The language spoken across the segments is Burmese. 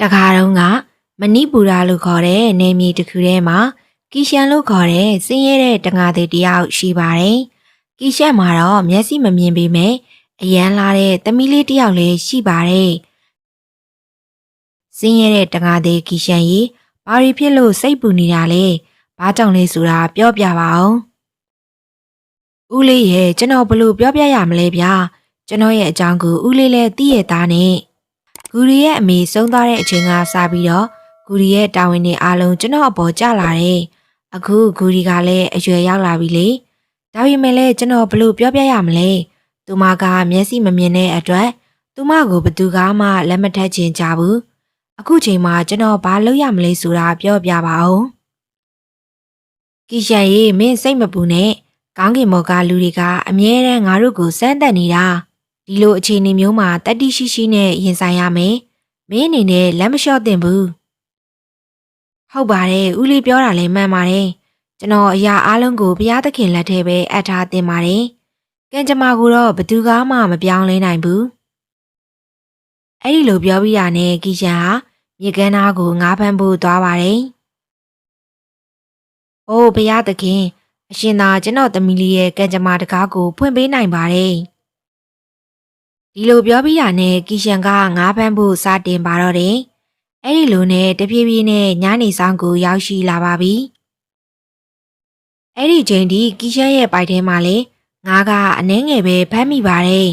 တခါတုန်းကမဏိပူရာလို့ခေါ်တဲ့နေမြေတစ်ခုထဲမှာကီရှန်လို့ခေါ်တဲ့စင်းရဲတဲ့တငါသေးတယောက်ရှိပါတယ်။ကီရှန်မှာတော့မျက်စိမမြင်ပေမဲ့အရန်လာတဲ့သမီးလေးတယောက်လည်းရှိပါတယ်။စင်းရဲတဲ့တငါသေးကီရှန်ကြီးဘာရီဖြစ်လို့စိတ်ပူနေတာလဲ။ဘာကြောင့်လဲဆိုတာပြောပြပါအောင်။ဦးလေးရဲ့ကျွန်တော်ဘလို့ပြောပြရမလဲဗျာ။ကျွန်တော်ရဲ့အကြောင်းကိုဦးလေးလည်းသိရသားနဲ့ ဂူရီရဲ့အမေဆုံးသွားတဲ့အချိန်ကစပြီးတော့ဂူရီရဲ့တာဝန်တွေအားလုံးကျွန်တော်အပေါ်ကျလာတယ်။အခုဂူရီကလည်းအရွယ်ရောက်လာပြီလေ။ဒါပေမဲ့လည်းကျွန်တော်ဘလို့ပြောပြရမလဲ။သူမကမျက်စိမမြင်တဲ့အတွက်သူမကိုဘသူကမှလက်မထက်ချင်ကြဘူး။အခုချိန်မှာကျွန်တော်ဘာလုပ်ရမလဲဆိုတာပြောပြပါအောင်။ကီရှန်ရေမင်းစိတ်မပူနဲ့။ကောင်းကင်ဘော်ကလူတွေကအမြဲတမ်းငါတို့ကိုစမ်းသပ်နေတာ။ ဒီလိုအခြေအနေမျိုးမှာတတိရှိရှိနဲ့ရင်ဆိုင်ရမယ်။မင်းအနေနဲ့လက်မလျှော့သင့်ဘူး။ဟုတ်ပါတယ်ဦးလေးပြောတာလည်းမှန်ပါတယ်။ကျွန်တော်အရာအလုံးကိုဘုရားသခင်လက်ထဲပဲအပ်ထားသင့်ပါတယ်။ကံကြမ္မာကိုတော့ဘသူကမှမပြောင်းလဲနိုင်ဘူး။အဲ့ဒီလိုပြောပြီးရတဲ့ကီရှန်ဟာမြေကမ်းသားကိုငားဖမ်းဖို့သွားပါတယ်။အိုးဘုရားသခင်အရှင်သာကျွန်တော်သမီးလေးရဲ့ကံကြမ္မာတကားကိုဖွင့်ပေးနိုင်ပါတယ်။ ဒီလိုပြောပြီးရတဲ့ကီရှန်ကငားဖမ်းဖို့စတင်ပါတော့တယ်။အဲ့ဒီလိုနဲ့တပြေးပြေးနဲ့ညနေဆောင်ကိုရောက်ရှိလာပါပြီ။အဲ့ဒီချိန်ထိကီရှန်ရဲ့ပိုက်ထဲမှာလေငါးကအနှဲငယ်ပဲဖမ်းမိပါတယ်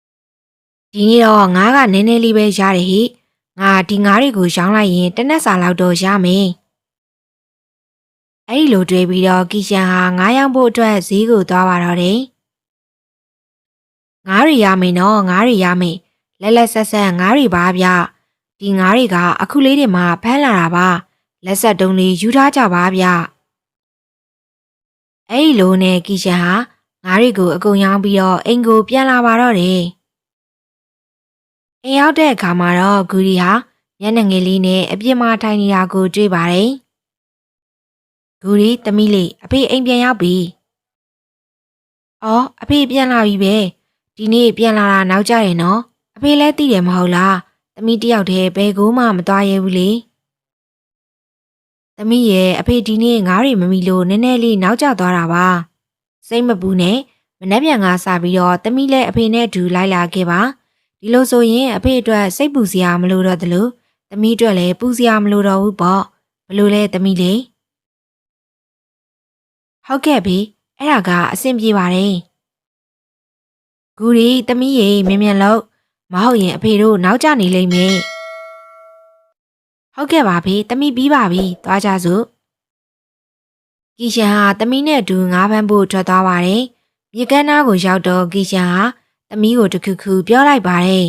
။ဒီနေ့တော့ငါးကနည်းနည်းလေးပဲရတယ်ဟိ။ငါဒီငါးတွေကိုရောင်းလိုက်ရင်တစ်နက်စာလောက်တော့ရမယ်။အဲ့ဒီလိုတွေးပြီးတော့ကီရှန်ဟာငါးရောင်းဖို့အတွက်ဈေးကိုသွားပါတော့တယ်။ ငါးတွေရမယ်နော်ငါးတွေရမယ်လက်လက်ဆက်ဆက်ငါးတွေပါဗျ။ဒီငါးတွေကအခုလေးတွေမှဖမ်းလာတာပါ။လက်ဆက်တုံးလေးယူထားကြပါဗျ။အဲ့ဒီလိုနဲ့ကီရှန်ဟာငါးတွေကိုအကုန်ရောင်းပြီးတော့အိမ်ကိုပြန်လာပါတော့တယ်။အိမ်ရောက်တဲ့အခါမှာတော့ဂူရီဟာမျက်နှာငယ်လေးနဲ့အပြစ်မထိုင်နေတာကိုတွေ့ပါတယ်။ဂူရီသမီးလေးအဖေအိမ်ပြန်ရောက်ပြီ။အော်အဖေပြန်လာပြီပဲ။ ဒီနေ့ပြန်လာတာနောက်ကျရင်နော်။အဖေလည်းသိတယ်မဟုတ်လား။သမီးတယောက်တည်းဘယ်ကိုမှမသွားရဲဘူးလေ။သမီးရဲ့အဖေဒီနေ့ငားရီမမီလို့နည်းနည်းလေးနောက်ကျသွားတာပါ။စိတ်မပူနဲ့မနှက်ပြန်ကစားပြီးတော့သမီးလည်းအဖေနဲ့အတူလိုက်လာခဲ့ပါ။ဒီလိုဆိုရင်အဖေအတွက်စိတ်ပူစရာမလိုတော့သလိုသမီးအတွက်လည်းပူစရာမလိုတော့ဘူးပေါ့။ဘလို့လဲသမီးလေး။ဟုတ်ကဲ့ပြီအဲ့ဒါကအဆင်ပြေပါတယ်။ ဂူရီသမီးရေမြင်မြန်လို့မဟုတ်ရင်အဖေတို့နောက်ကျနေလိမ့်မယ်။ဟုတ်ကဲ့ပါဖေသမီးပြီးပါပြီသွားကြစို့။ကီရှန်ဟာသမီးနဲ့အတူငားဖမ်းဖို့ထွက်သွားပါတယ်။မြေကမ်းနားကိုရောက်တော့ကီရှန်ဟာသမီးကိုတခုခုပြောလိုက်ပါတယ်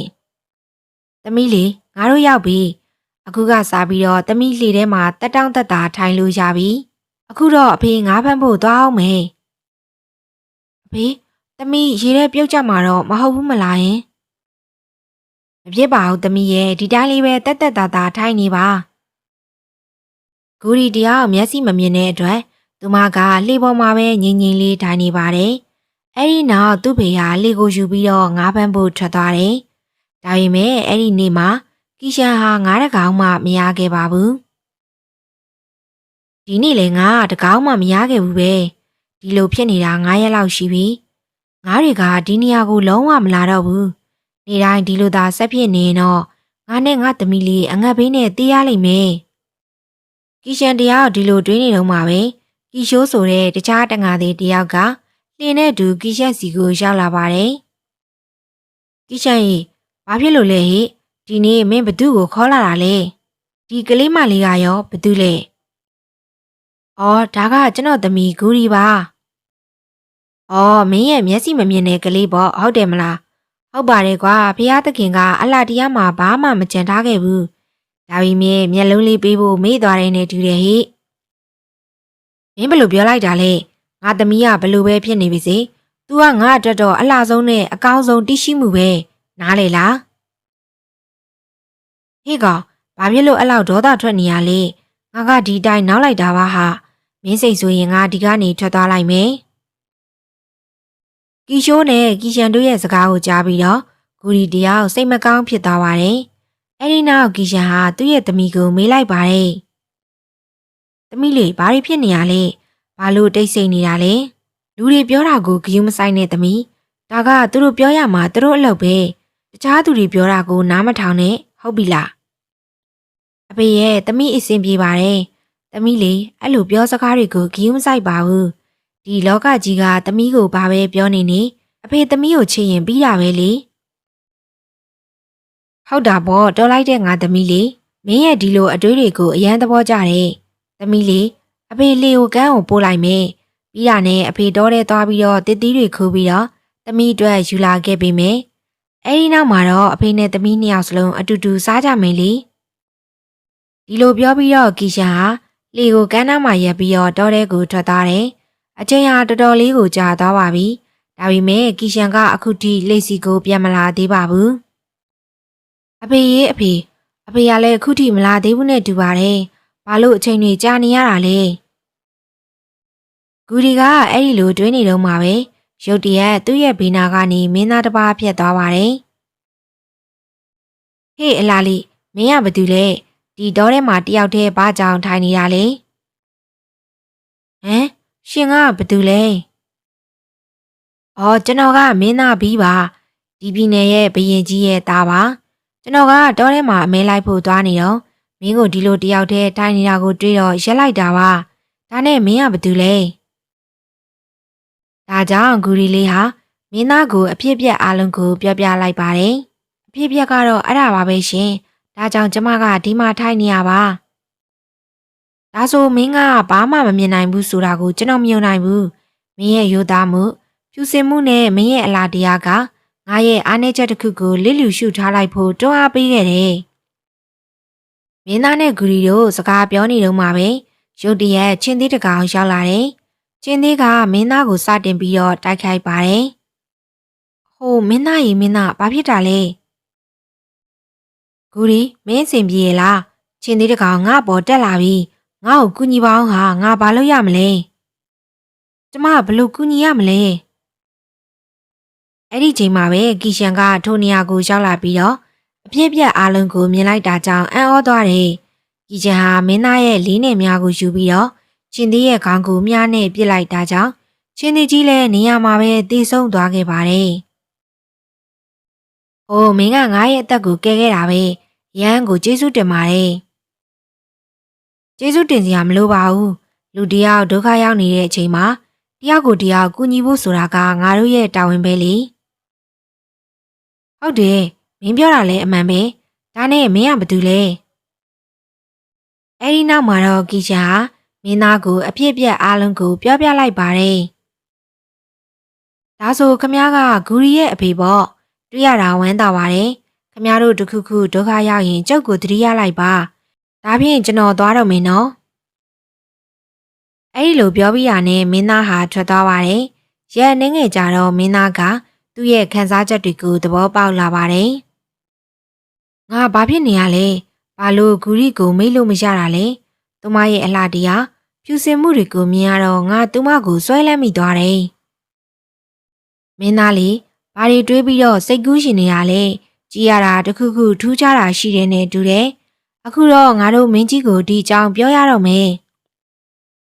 ။သမီးလေးငါတို့ရောက်ပြီ။အခုကစားပြီးတော့သမီးလှေထဲမှာတက်တောင့်တက်တာထိုင်လို့ရပြီ။အခုတော့အဖေငားဖမ်းဖို့သွားအောင်မယ်။အဖေ သမီးရေထဲပြုတ်ကြမှာတော့မဟုတ်ဘူးမလားယင်။မဖြစ်ပါဘူးသမီးရဲ့ဒီတိုင်းလေးပဲတက်တက်တာတာထိုင်နေပါ။ဂူရီတရားမျက်စိမမြင်တဲ့အတွက်သူမကလှေပေါ်မှာပဲငြိမ်ငြိမ်လေးထိုင်နေပါတယ်။အဲ့ဒီနောက်သူ့ဖေဟာလှေကိုယူပြီးတော့ငားဖမ်းဖို့ထွက်သွားတယ်။ဒါပေမဲ့အဲ့ဒီနေ့မှာကီရှန်ဟာငားတကောင်မှမရခဲ့ပါဘူး။ဒီနေ့လည်းငါတကောင်မှမရခဲ့ဘူးပဲ။ဒီလိုဖြစ်နေတာ9ရက်လောက်ရှိပြီ။ ငါးတွေကဒီနေရာကိုလုံးဝမလာတော့ဘူး။နေ့တိုင်းဒီလိုသာဆက်ဖြစ်နေရင်တော့ငါနဲ့ငါသမီးလေးအငတ်ဘေးနဲ့တေးရလိမ့်မယ်။ကီရှန်တရားကိုဒီလိုတွေးနေတော့မှပဲကီရှိုးဆိုတဲ့တခြားတငါသေးတယောက်ကလှင်းနဲ့တူကီရှန်စီကိုရောက်လာပါတယ်။ကီရှန်ရေဘာဖြစ်လို့လဲဟိဒီနေ့မင်းဘသူ့ကိုခေါ်လာတာလဲဒီကလေးမလေးကရောဘသူလဲအော်ဒါကကျွန်တော်သမီးဂူရီပါ အော်မင်းရဲ့မျက်စိမမြင်တဲ့ကလေးပေါ့ဟုတ်တယ်မလားဟုတ်ပါတယ်ကွာဖះသခင်ကအလှတရားမှာဘာမှမကြံထားခဲ့ဘူးဒါပေမဲ့မျက်လုံးလေးပေးဖို့မေ့သွားတယ်နဲ့တူတယ်ဟိမင်းဘယ်လိုပြောလိုက်တာလဲငါသမီးကဘယ်လိုပဲဖြစ်နေပြီစေ तू ကငါအတွက်တော့အလှဆုံးနဲ့အကောင်းဆုံးတိရှိမှုပဲနားလေလားဟေ့ကောင်ဘာဖြစ်လို့အဲ့လောက်ဒေါသထွက်နေရလဲငါကဒီတိုင်းနောက်လိုက်တာပါဟာမင်းစိတ်ဆိုရင်ငါဒီကနေထွက်သွားလိုက်မယ် ကီရှိုးနဲ့ကီရှန်တို့ရဲ့စကားကိုကြားပြီးတော့ဂူရီတယောက်စိတ်မကောင်းဖြစ်သွားပါတယ်အဲ့ဒီနောက်ကီရှန်ဟာသူ့ရဲ့သမီးကိုမေးလိုက်ပါတယ်။သမီးလေးဘာတွေဖြစ်နေရလဲ။ဘာလို့တိတ်ဆိတ်နေတာလဲ။လူတွေပြောတာကိုဂယုမဆိုင်နဲ့သမီး။ဒါကသူတို့ပြောရမှာသူတို့အလုပ်ပဲ။တခြားသူတွေပြောတာကိုနားမထောင်နဲ့ဟုတ်ပြီလား။အဖေရဲ့သမီးအဆင်ပြေပါတယ်။သမီးလေးအဲ့လိုပြောစကားတွေကိုဂယုမဆိုင်ပါဘူး။ ဒီလောကကြီးကသမီးကိုဘာပဲပြောနေနေအဖေသမီးကိုချစ်ရင်ပြီးတာပဲလေ။ဟုတ်တာပေါ့တော်လိုက်တဲ့ငါသမီးလေးမင်းရဲ့ဒီလိုအတွေးတွေကိုအရန်သဘောကျတယ်။သမီးလေးအဖေလေကိုကန်းကိုပို့လိုက်မယ်။ပြီးရနဲ့အဖေတော်တဲ့သွားပြီးတော့တစ်သီးတွေခူးပြီးတော့သမီးအတွက်ယူလာခဲ့ပေးမယ်။အဲဒီနောက်မှာတော့အဖေနဲ့သမီးနှစ်ယောက်စလုံးအတူတူစားကြမယ်လေ။ဒီလိုပြောပြီးတော့ကီရှာဟာလေကိုကန်းနားမှာရက်ပြီးတော့တောထဲကိုထွက်သွားတယ်။ အချိန်ဟာတော်တော်လေးကိုကြာသွားပါပြီ။ဒါပေမဲ့ကီရှန်ကအခုထိလိတ်စီကိုပြန်မလာသေးပါဘူး။အဖေရေးအဖေအဖေကလည်းအခုထိမလာသေးဘူးနဲ့တူပါတယ်။ဘာလို့အချိန်တွေကြာနေရတာလဲ။ဂူဒီကအဲ့ဒီလိုတွေးနေတော့မှပဲရုတ်တရက်သူ့ရဲ့ဘေးနာကနေမင်းသားတစ်ပါးဖြတ်သွားပါတယ်။ဟေးအလာလေးမင်းကဘာတူလဲဒီတော့ထဲမှာတယောက်တည်းဘာကြောင်ထိုင်နေတာလဲ။ဟမ် ရှင်ကဘာတူလဲ။အော်ကျွန်တော်ကမင်းသားပြီးပါဒီပြည်နယ်ရဲ့ဘရင်ကြီးရဲ့သားပါ။ကျွန်တော်ကတောထဲမှာအမဲလိုက်ဖို့သွားနေတော့မင်းကိုဒီလိုတယောက်တည်းထိုင်နေတာကိုတွေ့တော့ရက်လိုက်တာပါ။ဒါနဲ့မင်းကဘာတူလဲ။ဒါကြောင့်ဂူရီလေးဟာမင်းသားကိုအဖြစ်ပြက်အားလုံးကိုပြောပြလိုက်ပါတယ်။အဖြစ်ပြက်ကတော့အဲ့ဒါပါပဲရှင်။ဒါကြောင့်ကျမကဒီမှာထိုင်နေရပါ။ ဒါဆိုမင်းကဘာမှမမြင်နိုင်ဘူးဆိုတာကိုကျွန်တော်မယုံနိုင်ဘူး။မင်းရဲ့ရိုးသားမှုဖြူစင်မှုနဲ့မင်းရဲ့အလားတရားကငါရဲ့အားနည်းချက်တစ်ခုကိုလစ်လျူရှုထားလိုက်ဖို့တွန်းအားပေးခဲ့တယ်။မင်းသားနဲ့ဂူရီတို့စကားပြောနေတော့မှပဲရုတ်တရက်ချင်းသေးတကောင်ရောက်လာတယ်။ချင်းသေးကမင်းသားကိုစတင်ပြီးတော့တိုက်ခိုက်ပါတယ်။ဟိုမင်းသားရေမင်းသားဘာဖြစ်တာလဲ။ဂူရီမင်းစင်ပြေလား။ချင်းသေးတကောင်ငါ့ပေါ်တက်လာပြီ။ ငါ့ကိုကူညီပါအောင်ဟာငါဘာလုပ်ရမလဲ။ကျမဘယ်လိုကူညီရမလဲ။အဲ့ဒီချိန်မှာပဲကီရှန်ကထိုနေရာကိုရောက်လာပြီးတော့အပြစ်ပြက်အားလုံးကိုမြင်လိုက်တာကြောင့်အံ့ဩသွားတယ်။ကီရှန်ဟာမင်းသားရဲ့လေးနဲ့များကိုယူပြီးတော့ချင်းသေးရဲ့ခေါင်းကိုမြားနဲ့ပစ်လိုက်တာကြောင့်ချင်းသေးကြီးလည်းနေရာမှာပဲတေဆုံးသွားခဲ့ပါတယ်။အိုးမင်းကငါရဲ့အသက်ကိုကယ်ခဲ့တာပဲ။ရန်ကိုကျေးဇူးတင်ပါတယ်။ ကျေးဇူးတင်စရာမလိုပါဘူး။လူတယောက်ဒုက္ခရောက်နေတဲ့အချိန်မှာတယောက်ကိုတယောက်ကူညီဖို့ဆိုတာကငါတို့ရဲ့တာဝန်ပဲလေ။ဟုတ်တယ်မင်းပြောတာလည်းအမှန်ပဲဒါနဲ့မင်းကဘာတူလဲအဲ့ဒီနောက်မှာတော့ကီရှာမင်းသားကိုအဖြစ်ပြက်အားလုံးကိုပြောပြလိုက်ပါတယ်ဒါဆိုခမ ्या ကဂူရီရဲ့အဖေပေါ့တွေ့ရတာဝမ်းသာပါတယ်ခမ ्या တို့တခုခုဒုက္ခရောက်ရင်ကျုပ်ကိုတတိယလိုက်ပါ ဒါဖြင့်ကျွန်တော်သွားတော့မင်းနော်အဲ့ဒီလိုပြောပြီးရနဲ့မင်းသားဟာထွက်သွားပါတယ်ရဲနှင်းငယ်ကြတော့မင်းသားကသူ့ရဲ့ခံစားချက်တွေကိုသဘောပေါက်လာပါတယ်။ငါဘာဖြစ်နေရလဲ။ဘာလို့ဂူရီကိုမေ့လို့မရတာလဲ။သူမရဲ့အလှတရားဖြူစင်မှုတွေကိုမြင်ရတော့ငါသူမကိုစွဲလန်းမိသွားတယ်။မင်းသားလေးဘာတွေတွေးပြီးတော့စိတ်ကူးရှင်နေရလဲ။ကြည်ရတာတခုခုထူးခြားတာရှိတယ်နဲ့တူတယ်။ အခုတော့ငါတို့မင်းကြီးကိုဒီအကြောင်းပြောရတော့မယ်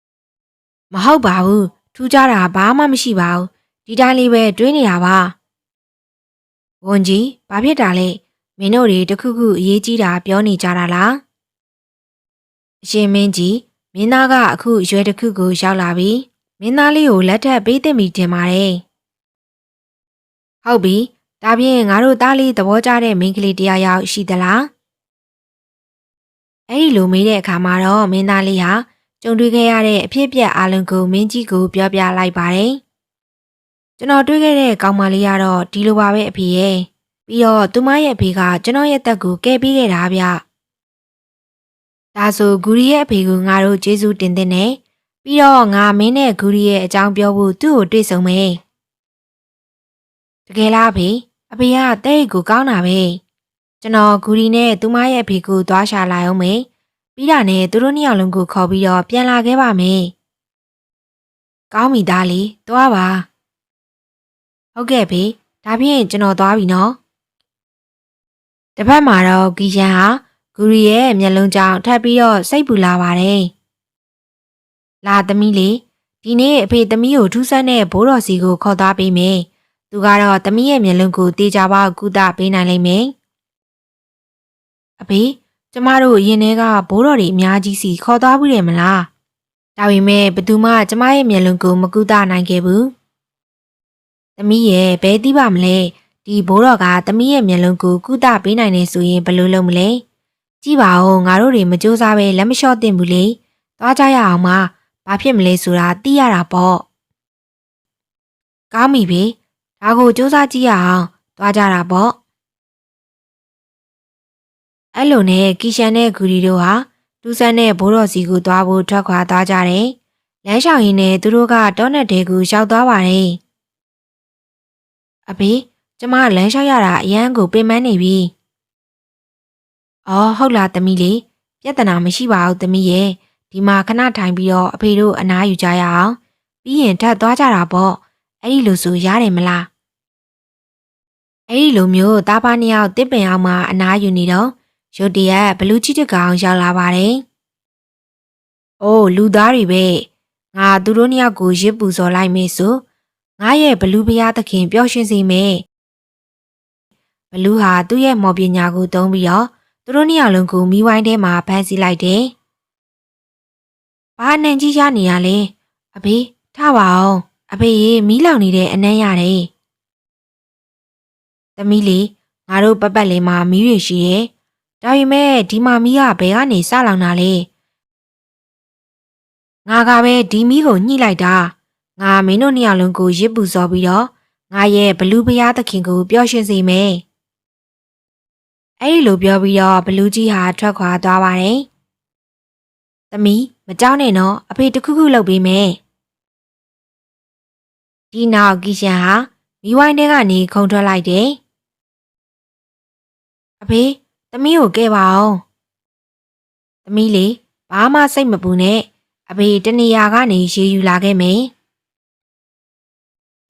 ။မဟုတ်ပါဘူး။ထူးခြားတာဘာမှမရှိပါဘူး။ဒီတိုင်းလေးပဲတွေးနေတာပါ။ဝန်ကြီးဘာဖြစ်တာလဲမင်းတို့တွေတခုခုအရေးကြီးတာပြောနေကြတာလားအရှင်မင်းကြီးမင်းသားကအခုရွယ်တစ်ခုကိုရောက်လာပြီမင်းသားလေးကိုလက်ထပ်ပေးသင့်ပြီထင်ပါတယ်ဟုတ်ပြီဒါဖြင့်ငါတို့သားလေးသဘောကျတဲ့မိန်းကလေးတယောက်ယောက်ရှိသလား အဲ့ဒီလိုမေးတဲ့အခါမှာတော့မင်းသားလေးဟာကြုံတွေ့ခဲ့ရတဲ့အဖြစ်အပျက်အလုံးကိုမင်းကြီးကိုပြောပြလိုက်ပါတယ်ကျွန်တော်တွေ့ခဲ့တဲ့ကောင်မလေးကတော့ဒီလိုပါပဲအဖေရဲ့ပြီးတော့သူမရဲ့အဖေကကျွန်တော်ရဲ့တက်ကိုကဲပေးခဲ့တာဗျဒါဆိုဂူရီရဲ့အဖေကငါတို့ကျေးဇူးတင်တဲ့နဲ့ပြီးတော့ငါမင်းနဲ့ဂူရီရဲ့အကြောင်းပြောဖို့သူ့ကိုတွေ့ဆုံမယ်တကယ်လားအဖေအဖေကတဲ့အိတ်ကိုကောင်းတာပဲ ကျွန်တော်ဂူရီနဲ့သူမရဲ့အဖေကိုသွားရှာလာအောင်မယ်ပြီးတာနဲ့သူတို့နှစ်ယောက်လုံးကိုခေါ်ပြီးတော့ပြန်လာခဲ့ပါမယ်ကောင်းပြီသားလေးသွားပါဟုတ်ကဲ့ဖေဒါဖြင့်ကျွန်တော်သွားပြီနော်တစ်ဖက်မှာတော့ကီရှန်ဟာဂူရီရဲ့မျက်လုံးကြောင့်ထပ်ပြီးတော့စိတ်ပူလာပါတယ်လာသမီးလေးဒီနေ့အဖေသမီးကိုထူးဆန်းတဲ့ဘိုးတော်စီကိုခေါ်သွားပေးမယ်သူကတော့သမီးရဲ့မျက်လုံးကိုတေချာပေါက်ကုသပေးနိုင်လိမ့်မယ် အဖေကျမတို့အရင်တည်းကဘိုးတော်တွေအများကြီးစီခေါ်သွားဘူးတယ်မလားဒါပေမဲ့ဘယ်သူမှကျမရဲ့မျက်လုံးကိုမကုသနိုင်ခဲ့ဘူးသမီးရဲ့ဘယ်သိပါမလဲဒီဘိုးတော်ကသမီးရဲ့မျက်လုံးကိုကုသပေးနိုင်နေဆိုရင်ဘယ်လိုလုပ်မလဲကြည့်ပါဦးငါတို့တွေမကြိုးစားပဲလက်မလျှော့သင့်ဘူးလေသွားကြရအောင်ပါဘာဖြစ်မလဲဆိုတာသိရတာပေါ့ကောင်းပြီပဲဒါကိုစူးစမ်းကြည့်ရအောင်သွားကြတာပေါ့ အဲ့လိုနဲ့ကီရှန်နဲ့ဂူရီတို့ဟာတူဆန်နဲ့ဘိုးတော်စီကိုသွားဖို့ထွက်ခွာသွားကြတယ်လမ်းလျှောက်ရင်းနဲ့သူတို့ကတောနက်တဲကိုရောက်သွားပါတယ်အဖေကျမလမ်းလျှောက်ရတာအရန်ကိုပင်ပန်းနေပြီအော်ဟုတ်လားသမီးလေးပြဿနာမရှိပါဘူးသမီးရဲ့ဒီမှာခဏထိုင်ပြီးတော့အဖေတို့အနားယူကြရအောင်ပြီးရင်ထပ်သွားကြတာပေါ့အဲ့ဒီလိုဆိုရတယ်မလားအဲ့ဒီလိုမျိုးတားပါနှစ်ယောက်တစ်ပင်အောင်မှအနားယူနေတော့ ရုတ်တရက်ဘလူးကြီးတကောင်ရောက်လာပါတယ်။အိုးလူသားတွေပဲငါသူတို့နှစ်ယောက်ကိုရစ်ပူစော်လိုက်မေးဆိုငါရဲ့ဘလူးဘုရားသခင်ပျော်ရွှင်စေမယ်။ဘလူးဟာသူ့ရဲ့မော်ပညာကိုသုံးပြီးတော့သူတို့နှစ်ယောက်လုံးကိုမိဝိုင်းထဲမှာဖမ်းဆီးလိုက်တယ်။ဘာအနံကြီးရနေရလဲအဖေထပါအောင်အဖေရေမီးလောင်နေတဲ့အနံ့ရတယ်။သမီးလေးငါတို့ပတ်ပတ်လေးမှာမီးရရှိရဲ့ ဒါပေမဲ့ဒီမှာမီးကဘယ်ကနေစလောင်တာလဲ။ငါကပဲဒီမီးကိုညှိလိုက်တာ။ငါမင်းတို့နှစ်ယောက်လုံးကိုရစ်ပူစော်ပြီးတော့ငါရဲ့ဘလူးဘုရားသခင်ကိုပျော်ရွှင်စေမယ်။အဲ့ဒီလိုပြောပြီးတော့ဘလူးကြီးဟာထွက်ခွာသွားပါတယ်။သမီးမကြောက်နဲ့နော်အဖေတခုခုလုပ်ပေးမယ်။ဒီနောက်ကီရှန်ဟာမိဝိုင်းထဲကနေခုံထွက်လိုက်တယ်။အဖေ သမီးကိုကဲပါအောင်။သမီးလေးဘာမှစိတ်မပူနဲ့အဖေတနေရာကနေရေယူလာခဲ့မယ်။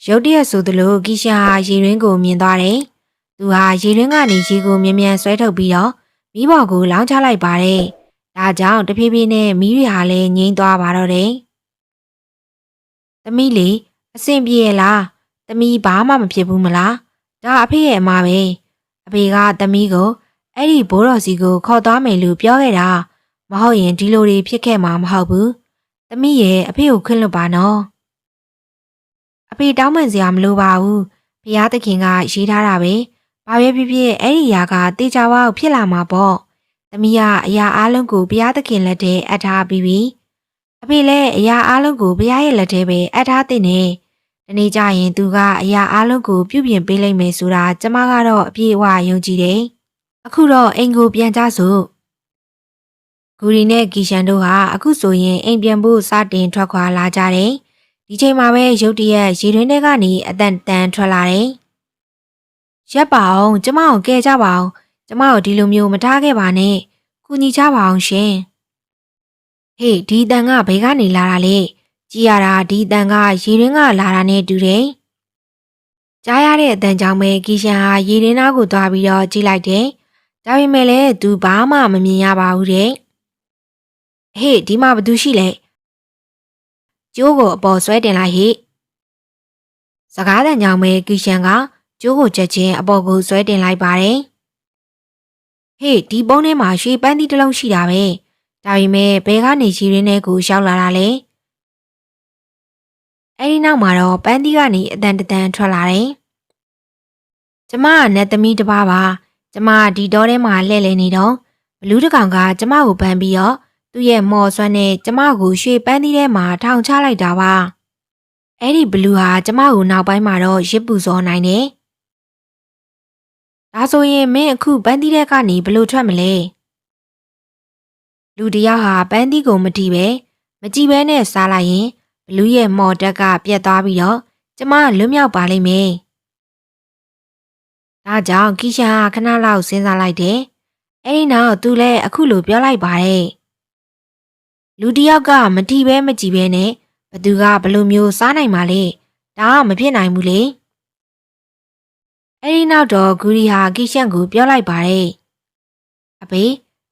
ရုတ်တရက်ဆိုသလိုကီရှာဟာရေရင်းကိုမြင်သွားတယ်။သူဟာရေရင်းကနေရေကိုမြ мян ဆွဲထုတ်ပြီးတော့မိဘကိုလောင်းချလိုက်ပါတယ်။ဒါကြောင့်တဖြည်းဖြည်းနဲ့မိရီဟာလည်းငိမ့်သွားပါတော့တယ်။သမီးလေးအဆင်ပြေရဲ့လား။သမီးဘာမှမဖြစ်ဘူးမလား။ဒါအဖေရဲ့အမပဲ။အဖေကသမီးကို အဲ့ဒီဘိုးတော်စီကိုခေါ်သွားမယ်လို့ပြောခဲ့တာမဟုတ်ရင်ဒီလိုတွေဖြစ်ခဲ့မှာမဟုတ်ဘူး။သမီးရဲ့အဖေကိုခွင့်လွတ်ပါနော်။အဖေတောင်းပန်စရာမလိုပါဘူး။ဖျားသခင်ကရေးထားတာပဲ။ဘာပဲဖြစ်ဖြစ်အဲ့ဒီຢာကတေချာဝါကိုဖြစ်လာမှာပေါ့။သမီးကအရာအလုံးကိုဘုရားသခင်လက်ထဲအပ်ထားပြီးပြီ။အဖေလည်းအရာအလုံးကိုဘုရားရဲ့လက်ထဲပဲအပ်ထားတဲ့နဲ့။ဒီနေ့ကျရင်သူကအရာအလုံးကိုပြုပြင်ပေးလိုက်မယ်ဆိုတာကျမကတော့အပြည့်အဝယုံကြည်တယ်။ အခုတော့အိမ်ကိုပြန်ကြစို့။ဂူရီနဲ့ကီရှန်တို့ဟာအခုဆိုရင်အိမ်ပြန်ဖို့စတင်ထွက်ခွာလာကြတယ်။ဒီချိန်မှာပဲရုတ်တရက်ရေတွင်းထဲကနေအတန်တန်ထွက်လာတယ်။ရက်ပါအောင်ကျမကိုကဲကြပါအောင်ကျမကိုဒီလိုမျိုးမထားခဲ့ပါနဲ့။ကူညီကြပါအောင်ရှင်။ဟေးဒီတန်ကဘယ်ကနေလာတာလဲ။ကြည်ရတာဒီတန်ကရေတွင်းကလာတာနဲ့တူတယ်။ကြားရတဲ့အတန်ကြောင့်ပဲကီရှန်ဟာရေတွင်းသားကိုသွားပြီးတော့ကြည့်လိုက်တယ်။ ဒါပေမဲ့လည်းသူဘာမှမမြင်ရပါဘူးတဲ့။ဟေးဒီမှာဘာသူရှိလဲ။ကျိုးကိုအပေါ်ဆွဲတင်လိုက်ဟိ။စကားတန်ကြောင့်ပဲကီရှန်ကကျိုးကိုချက်ချင်းအပေါ်ကိုဆွဲတင်လိုက်ပါတယ်။ဟေးဒီပုံးထဲမှာရွှေပန်းသီးတစ်လုံးရှိတာပဲ။ဒါပေမဲ့ဘဲကနေရှိရင်းထဲကိုရောက်လာတာလေ။အဲဒီနောက်မှာတော့ပန်းသီးကနေအတန်တန်ထွက်လာတယ်။ကျမကနတ်သမီးတစ်ပါးပါ။ ကျမကဒီတောထဲမှာလှည့်လည်နေတော့ဘလူးတစ်ကောင်ကကျမကိုပန်းပြီးတော့သူ့ရဲ့မော်ဆွမ်းနဲ့ကျမကိုရွှေပန်းသီးထဲမှာထောင်ချလိုက်တာပါ။အဲ့ဒီဘလူးဟာကျမကိုနောက်ပိုင်းမှာတော့ရစ်ပူစောနိုင်တယ်။ဒါဆိုရင်မင်းအခုပန်းသီးထဲကနေဘလို့ထွက်မလဲ။လူတစ်ယောက်ဟာပန်းသီးကိုမတီးပဲမကြည့်ပဲနဲ့စားလိုက်ရင်ဘလူးရဲ့မော်တက်ကပြတ်သွားပြီးတော့ကျမလွတ်မြောက်ပါလိမ့်မယ်။ ဒါကြောင့်ကီရှာကခဏလောက်စဉ်းစားလိုက်တယ်။အဲဒီနောက်သူလည်းအခုလိုပြောလိုက်ပါတယ်။လူတစ်ယောက်ကမတီးပဲမကြည့်ပဲနဲ့ဘသူကဘလို့မျိုးစားနိုင်မှာလဲ။ဒါကမဖြစ်နိုင်ဘူးလေ။အဲဒီနောက်တော့ဂူရီဟာကိရှန်ကိုပြောလိုက်ပါတယ်။အဖေ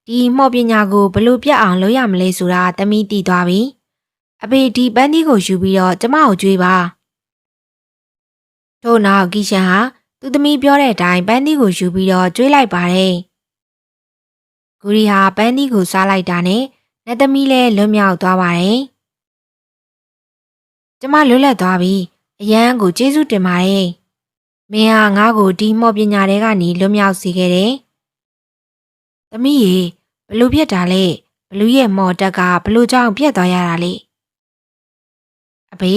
ဒီမော်ပညာကိုဘယ်လို့ပြတ်အောင်လုပ်ရမလဲဆိုတာသမီးသိသွားပြီ။အဖေဒီပန်းသီးကိုယူပြီးတော့ကျမကိုကြွေးပါ။ထို့နောက်ကိရှန်ဟာ သူသမီးပြောတဲ့အတိုင်းပန်းသီးကိုယူပြီးတော့ကြွေးလိုက်ပါတယ်။ဂူရီဟာပန်းသီးကိုစားလိုက်တာနဲ့လက်သမီးလည်းလွတ်မြောက်သွားပါတယ်။ကျမလွတ်လပ်သွားပြီ။အရန်ကိုကျေးဇူးတင်ပါတယ်။မင်းဟာငါ့ကိုဒီမော်ပညာတွေကနေလွတ်မြောက်စေခဲ့တယ်။သမီးရေဘလူပြက်တာလဲဘလူရဲ့မော်တက်ကဘလူကြောင့်ပြက်သွားရတာလေ။အဖေ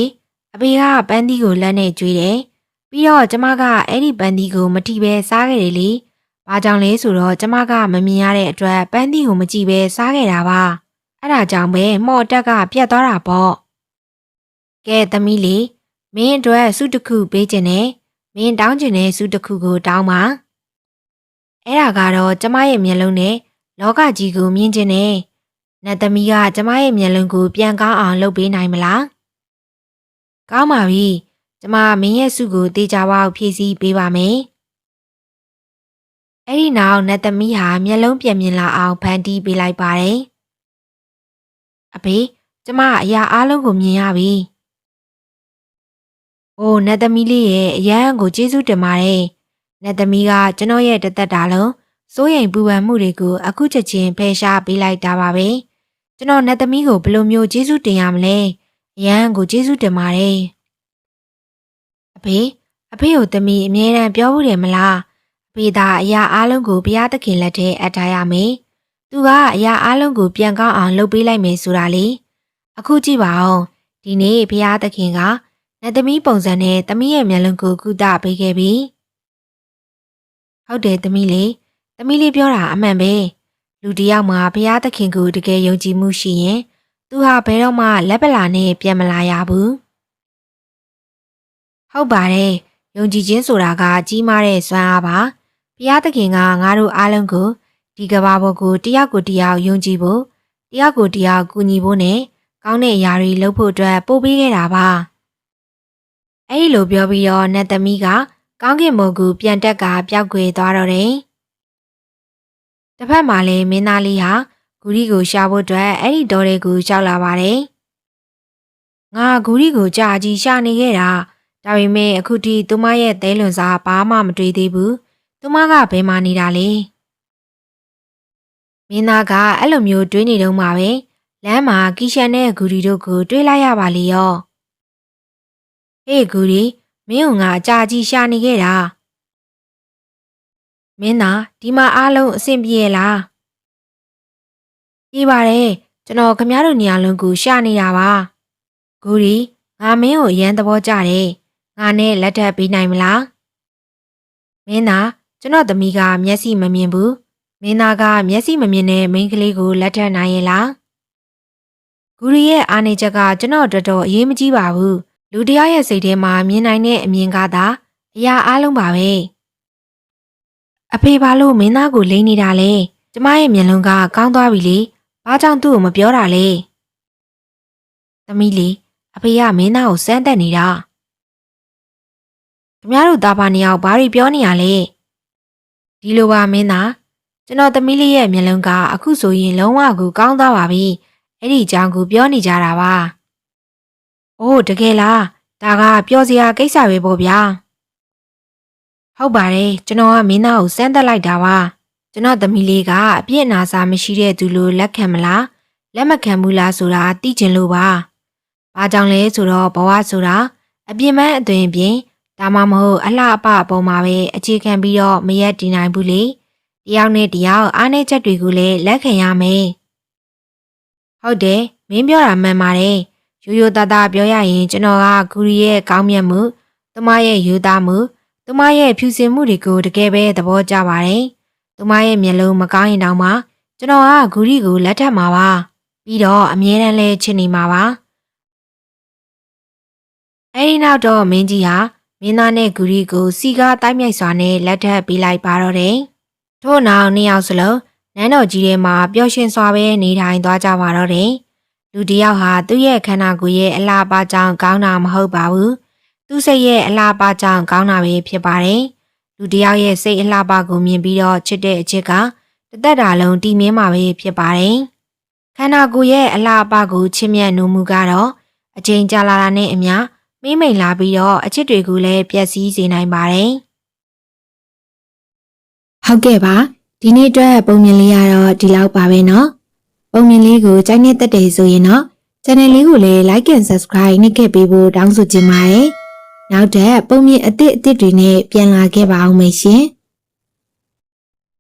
အဖေကပန်းသီးကိုလက်နဲ့ကျွေးတယ်။ ပြီးတော့ကျမကအဲ့ဒီပန်းသီးကိုမတိပဲစားခဲ့တယ်လေ။ဘာကြောင့်လဲဆိုတော့ကျမကမမြင်ရတဲ့အတွက်ပန်းသီးကိုမကြည့်ပဲစားခဲ့တာပါ။အဲ့ဒါကြောင့်ပဲမော်တက်ကပြက်သွားတာပေါ့။ကဲသမီးလေးမင်းအတွက်စုတစ်ခုပေးခြင်းနဲ့မင်းတောင်းကျင်တဲ့စုတစ်ခုကိုတောင်းပါအဲ့ဒါကတော့ကျမရဲ့မျက်လုံးနဲ့လောကကြီးကိုမြင်ခြင်းနဲ့နတ်သမီးကကျမရဲ့မျက်လုံးကိုပြန်ကောင်းအောင်လုပ်ပေးနိုင်မလားကောင်းပါပြီ ကျမမင်းရဲ့စုကိုတေချာပေါက်ဖြည့်ဆည်းပေးပါမယ်အဲ့ဒီနောက်နတ်သမီးဟာမျက်လုံးပြန်မြင်လာအောင်ဖန်တီးပေးလိုက်ပါတယ်အဖေကျမအရာအလုံးကိုမြင်ရပြီ။အိုးနတ်သမီးလေးရဲ့အရန်ကိုကျေးဇူးတင်ပါတယ်။နတ်သမီးကကျွန်တော်ရဲ့တသက်တာလုံးစိုးရိမ်ပူပန်မှုတွေကိုအခုချက်ချင်းဖယ်ရှားပေးလိုက်တာပါပဲ။ကျွန်တော်နတ်သမီးကိုဘယ်လိုမျိုးကျေးဇူးတင်ရမလဲ။အရန်ကိုကျေးဇူးတင်ပါတယ်။အ ဖေအဖေကိုသမီးအမြဲတမ်းပြောဘူးတယ်မလား။အဖေသာအရာအလုံးကိုဘုရားသခင်လက်ထဲအပ်ထားရမယ်။သူကအရာအလုံးကိုပြန်ကောင်းအောင်လုပ်ပေးလိုက်မယ်ဆိုတာလေ။အခုကြည့်ပါဦး။ဒီနေ့ဘုရားသခင်ကနတ်သမီးပုံစံနဲ့သမီးရဲ့မျက်လုံးကိုကုသပေးခဲ့ပြီ။ဟုတ်တယ်သမီးလေး။သမီးလေးပြောတာအမှန်ပဲ။လူတစ်ယောက်မှာဘုရားသခင်ကိုတကယ်ယုံကြည်မှုရှိရင် သူဟာဘယ်တော့မှလက်ပလာနဲ့ပြန်မလာရဘူး။ ဟုတ်ပါတယ်။ယုံကြည်ခြင်းဆိုတာကကြီးမားတဲ့စွမ်းအားပါ။ဘုရားသခင်ကငါတို့အားလုံးကိုဒီကဘာပေါ်ကိုတယောက်ကိုတယောက်ယုံကြည်ဖို့တယောက်ကိုတယောက်ကူညီဖို့နဲ့ကောင်းတဲ့အရာတွေလုပ်ဖို့အတွက်ပို့ပေးခဲ့တာပါ။အဲ့ဒီလိုပြောပြီးတော့နတ်သမီးကကောင်းကင်ဘုံကိုပြန်တက်ကပျောက်ကွယ်သွားတော့တယ်။တစ်ဖက်မှာလည်းမင်းသားလေးဟာဂူရီကိုရှာဖို့အတွက်အဲ့ဒီတော်တွေကိုရှောက်လာပါတယ်။ငါဂူရီကိုကြာကြီးရှာနေခဲ့တာ ဒါပေမဲ့အခုထိသူမရဲ့သဲလွန်စာဘာမှမတွေ့သေးဘူး။သူမကဘယ်မှာနေတာလဲ။မင်းသားကအဲ့လိုမျိုးတွေးနေတော့မှပဲလမ်းမှာကီရှန်နဲ့ဂူရီတို့ကိုတွေးလိုက်ရပါလေရော။ဟေးဂူရီမင်းကငါအကြာကြီးရှာနေခဲ့တာ။မင်းသားဒီမှာအားလုံးအဆင်ပြေလား။ပြေးပါတယ်ကျွန်တော်ခမည်းတော်နေရာလုံးကိုရှာနေတာပါ။ဂူရီငါမင်းကိုအရန်သဘောကျတယ်။ ငါနဲ့လက်ထပ်ပေးနိုင်မလား။မင်းသားကျွန်တော်သမီးကမျက်စိမမြင်ဘူး။မင်းသားကမျက်စိမမြင်တဲ့မိန်းကလေးကိုလက်ထပ်နိုင်ရဲ့လား။ဂူရီရဲ့အားနေချက်ကကျွန်တော်တော်တော်အရေးမကြီးပါဘူး။လူတစ်ယောက်ရဲ့စိတ်ထဲမှာမြင်နိုင်တဲ့အမြင်ကသာအရာအလုံးပါပဲ။အဖေဘာလို့မင်းသားကိုလိမ့်နေတာလဲ။ကျမရဲ့မျက်လုံးကကောင်းသွားပြီလေ။ဘာကြောင့်သူ့ကိုမပြောတာလဲ။သမီးလေးအဖေကမင်းသားကိုစမ်းတက်နေတာ။ ခင်ဗျားတို့သားပါနှစ်ယောက်ဘာတွေပြောနေရလဲ။ဒီလိုပါမင်းသားကျွန်တော်သမီးလေးရဲ့မျက်လုံးကအခုဆိုရင်လုံးဝကိုကောင်းသွားပါပြီ။အဲ့ဒီအကြောင်းကိုပြောနေကြတာပါ။အိုးတကယ်လား။ဒါကပြောစရာကိစ္စပဲပေါ့ဗျာ။ဟုတ်ပါတယ်ကျွန်တော်ကမင်းသားကိုစမ်းသက်လိုက်တာပါ။ကျွန်တော်သမီးလေးကအပြစ်အနာစာမရှိတဲ့သူလို့လက်ခံမလား။လက်မခံဘူးလားဆိုတာသိချင်လို့ပါ။ဘာကြောင့်လဲဆိုတော့ဘဝဆိုတာအပြစ်မှန်အသွင်ပြင် ဒါမှမဟုတ်အလှအပအပေါ်မှာပဲအခြေခံပြီးတော့မရက်တည်နိုင်ဘူးလေ။တယောက်နဲ့တယောက်အားနည်းချက်တွေကိုလည်းလက်ခံရမယ်။ဟုတ်တယ်မင်းပြောတာမှန်ပါတယ်။ရိုးရိုးသားသားပြောရရင်ကျွန်တော်ကဂူရီရဲ့ကောင်းမြတ်မှုသူမရဲ့ယူသားမှုသူမရဲ့ဖြူစင်မှုတွေကိုတကယ်ပဲသဘောကျပါတယ်။သူမရဲ့မျက်လုံးမကောင်းရင်တောင်မှကျွန်တော်ကဂူရီကိုလက်ထပ်မှာပါ။ပြီးတော့အမြဲတမ်းလဲချစ်နေမှာပါ။အဲဒီနောက်တော့မင်းကြီးဟာ မင်းသားနဲ့ဂူရီကိုစီကားတိုက်မြိုက်စွာနဲ့လက်ထပ်ပေးလိုက်ပါတော့တယ်။ထို့နောက်နှစ်ယောက်စလုံးနန်းတော်ကြီးထဲမှာပျော်ရွှင်စွာပဲနေထိုင်သွားကြပါတော့တယ်။လူတစ်ယောက်ဟာသူ့ရဲ့ခန္ဓာကိုယ်ရဲ့အလားပါကြောင့်ကောင်းတာမဟုတ်ပါဘူး။သူ့စိတ်ရဲ့အလားပါကြောင့်ကောင်းတာပဲဖြစ်ပါတယ်။လူလူတစ်ယောက်ရဲ့စိတ်အလှပကိုမြင်ပြီးတော့ချစ်တဲ့အချစ်ကတစ်သက်တာလုံးတည်မြဲမှာပဲဖြစ်ပါတယ်ခန္ဓာကိုယ်ရဲ့အလှပကိုချစ်မြတ်နိုးမှုကတော့အချိန်ကြာလာတာနဲ့အမျှ မိမ့်မိန်လာပြီးတော့အချစ်တွေကိုလည်းပျက်စီးစေနိုင်ပါတယ်ဟုတ်ကဲ့ပါဒီနေ့အတွက်ပုံမြင်လေးကတော့ဒီလောက်ပါပဲเนาะပုံမြင်လေးကိုကြိုက်နေတဲ့တဲ့ဆိုရင်တော့ channel လေးကိုလည်း like and subscribe နှိပ်ခဲ့ပေးဖို့တောင်းဆိုချင်ပါတယ်နောက်ထပ်ပုံမြင်အသစ်အသစ်တွေနဲ့ပြန်လာခဲ့ပါအောင်မယ်ရှင်။